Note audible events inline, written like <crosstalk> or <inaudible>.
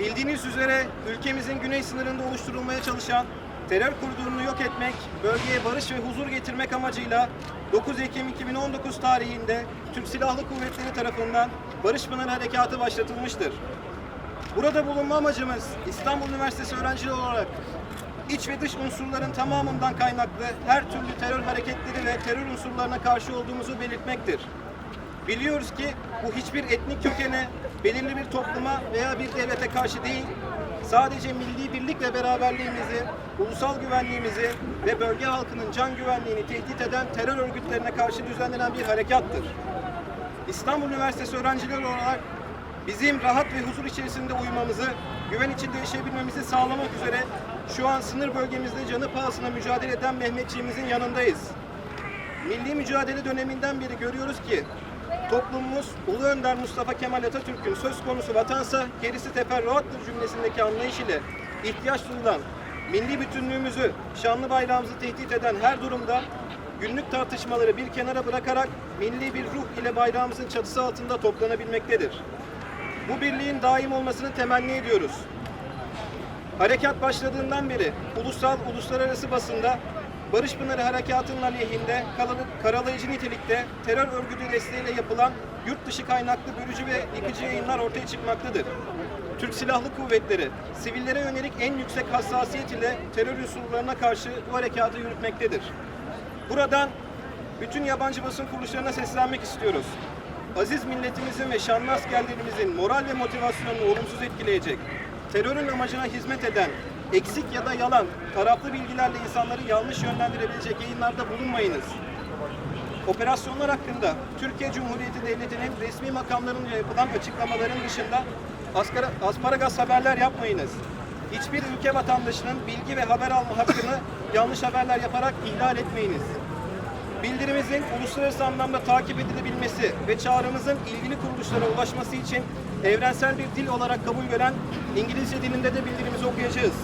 Bildiğiniz üzere ülkemizin güney sınırında oluşturulmaya çalışan terör koridorunu yok etmek, bölgeye barış ve huzur getirmek amacıyla 9 Ekim 2019 tarihinde Türk Silahlı Kuvvetleri tarafından Barış Pınarı Harekatı başlatılmıştır. Burada bulunma amacımız İstanbul Üniversitesi öğrencileri olarak iç ve dış unsurların tamamından kaynaklı her türlü terör hareketleri ve terör unsurlarına karşı olduğumuzu belirtmektir. Biliyoruz ki bu hiçbir etnik kökene, belirli bir topluma veya bir devlete karşı değil, sadece milli birlik ve beraberliğimizi, ulusal güvenliğimizi ve bölge halkının can güvenliğini tehdit eden terör örgütlerine karşı düzenlenen bir harekattır. İstanbul Üniversitesi öğrencileri olarak bizim rahat ve huzur içerisinde uyumamızı, güven içinde yaşayabilmemizi sağlamak üzere şu an sınır bölgemizde canı pahasına mücadele eden Mehmetçiğimizin yanındayız. Milli mücadele döneminden beri görüyoruz ki toplumumuz Ulu Önder Mustafa Kemal Atatürk'ün söz konusu vatansa gerisi teferruattır cümlesindeki anlayış ile ihtiyaç duyulan milli bütünlüğümüzü, şanlı bayrağımızı tehdit eden her durumda günlük tartışmaları bir kenara bırakarak milli bir ruh ile bayrağımızın çatısı altında toplanabilmektedir. Bu birliğin daim olmasını temenni ediyoruz. Harekat başladığından beri ulusal, uluslararası basında Barış Pınarı Harekatı'nın aleyhinde karalayıcı nitelikte terör örgütü desteğiyle yapılan yurt dışı kaynaklı bölücü ve yıkıcı yayınlar ortaya çıkmaktadır. Türk Silahlı Kuvvetleri, sivillere yönelik en yüksek hassasiyet ile terör unsurlarına karşı bu harekatı yürütmektedir. Buradan bütün yabancı basın kuruluşlarına seslenmek istiyoruz. Aziz milletimizin ve şanlı askerlerimizin moral ve motivasyonunu olumsuz etkileyecek, terörün amacına hizmet eden, eksik ya da yalan, taraflı bilgilerle insanları yanlış yönlendirebilecek yayınlarda bulunmayınız. Operasyonlar hakkında Türkiye Cumhuriyeti Devleti'nin resmi makamlarınca yapılan açıklamaların dışında askara, asparagas haberler yapmayınız. Hiçbir ülke vatandaşının bilgi ve haber alma hakkını <laughs> yanlış haberler yaparak ihlal etmeyiniz. Bildirimizin uluslararası anlamda takip edilebilmesi ve çağrımızın ilgili kuruluşlara ulaşması için evrensel bir dil olarak kabul gören İngilizce dilinde de bildirimizi okuyacağız.